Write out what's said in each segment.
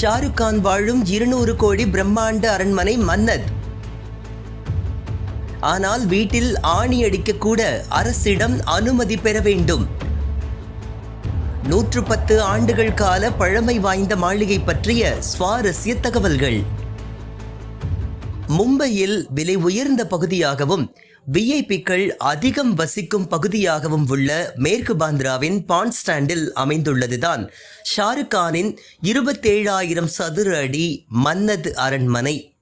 ஷாருக் கான் வாழும் இருநூறு கோடி பிரம்மாண்ட அரண்மனை மன்னத் ஆனால் வீட்டில் ஆணி அடிக்க கூட அரசிடம் அனுமதி பெற வேண்டும். நூற்று பத்து ஆண்டுகள் கால பழமை வாய்ந்த மாளிகை பற்றிய சுவாரஸ்ய தகவல்கள். மும்பையில் விலை உயர்ந்த பகுதியாகவும் விஐபிக்கள் அதிகம் வசிக்கும் பகுதியாகவும் உள்ள மேற்கு பாந்திராவின் பாண்ட் ஸ்டாண்டில் அமைந்துள்ளதுதான். ஷாருக் கானின் இருபத்தேழாயிரம் சதுர அடி மன்னத் அரண்மனை.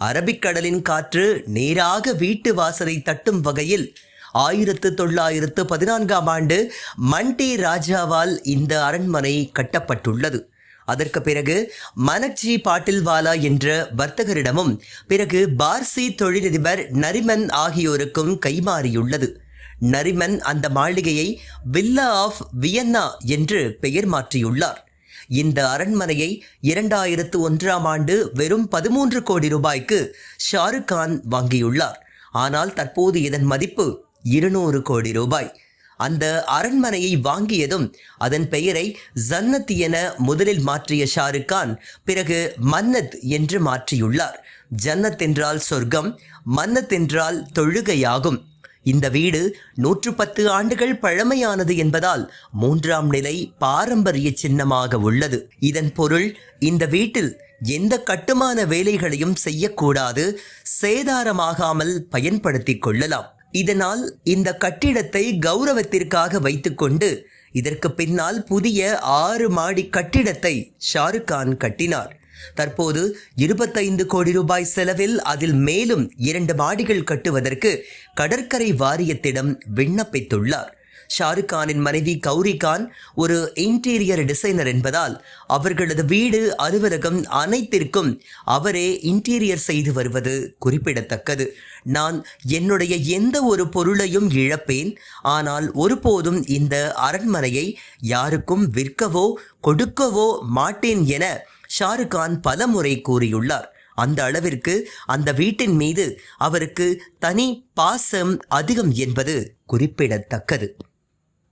அரபிக்கடலின் காற்று நேராக வீட்டு வாசலை தட்டும் வகையில் ஆயிரத்து தொள்ளாயிரத்து பதினான்காம் ஆண்டு மண்டே ராஜாவால் இந்த அரண்மனை கட்டப்பட்டுள்ளது. அதற்கு பிறகு மனக்ஜி பாட்டில்வாலா என்ற வர்த்தகரிடமும் பிறகு பார்சி தொழிலதிபர் நரிமன் ஆகியோருக்கும் கைமாறியுள்ளது. நரிமன் அந்த மாளிகையை வில்லா ஆஃப் வியன்னா என்று பெயர் மாற்றியுள்ளார். இந்த அரண்மனையை இரண்டாயிரத்து ஒன்றாம் ஆண்டு வெறும் பதிமூன்று கோடி ரூபாய்க்கு ஷாருக் கான் வாங்கியுள்ளார். ஆனால் தற்போது இதன் மதிப்பு இருநூறு கோடி ரூபாய். அந்த அரண்மனையை வாங்கியதும் அதன் பெயரை ஜன்னத் என முதலில் மாற்றிய ஷாருக் கான் பிறகு மன்னத் என்று மாற்றியுள்ளார். ஜன்னத் என்றால் சொர்க்கம் மன்னத் என்றால் தொழுகையாகும். இந்த வீடு நூற்று பத்து ஆண்டுகள் பழமையானது என்பதால் மூன்றாம் நிலை பாரம்பரிய சின்னமாக உள்ளது. இதன் பொருள் இந்த வீட்டில் எந்த கட்டுமான வேலைகளையும் செய்யக்கூடாது சேதாரமாகாமல் பயன்படுத்திக் கொள்ளலாம். இதனால் இந்த கட்டிடத்தை கௌரவத்திற்காக வைத்துக்கொண்டு இதற்கு பின்னால் புதிய ஆறு மாடி கட்டிடத்தை ஷாருக் கான் கட்டினார். தற்போது இருபத்தைந்து கோடி ரூபாய் செலவில் அதில் மேலும் இரண்டு மாடிகள் கட்டுவதற்கு கடற்கரை வாரியத்திடம் விண்ணப்பித்துள்ளார். ஷாருக் கானின் மனைவி கௌரி கான் ஒரு இன்டீரியர் டிசைனர் என்பதால் அவர்களது வீடு அலுவலகம் அனைத்திற்கும் அவரே இன்டீரியர் செய்து வருவது குறிப்பிடத்தக்கது. நான் என்னுடைய எந்த ஒரு பொருளையும் இழப்பேன். ஆனால் ஒருபோதும் இந்த அரண்மனையை யாருக்கும் விற்கவோ கொடுக்கவோ மாட்டேன் என ஷாருக் கான் பலமுறை கூறியுள்ளார். அந்த அளவிற்கு அந்த வீட்டின் மீது அவருக்கு தனி பாசம் அதிகம் என்பது குறிப்பிடத்தக்கது.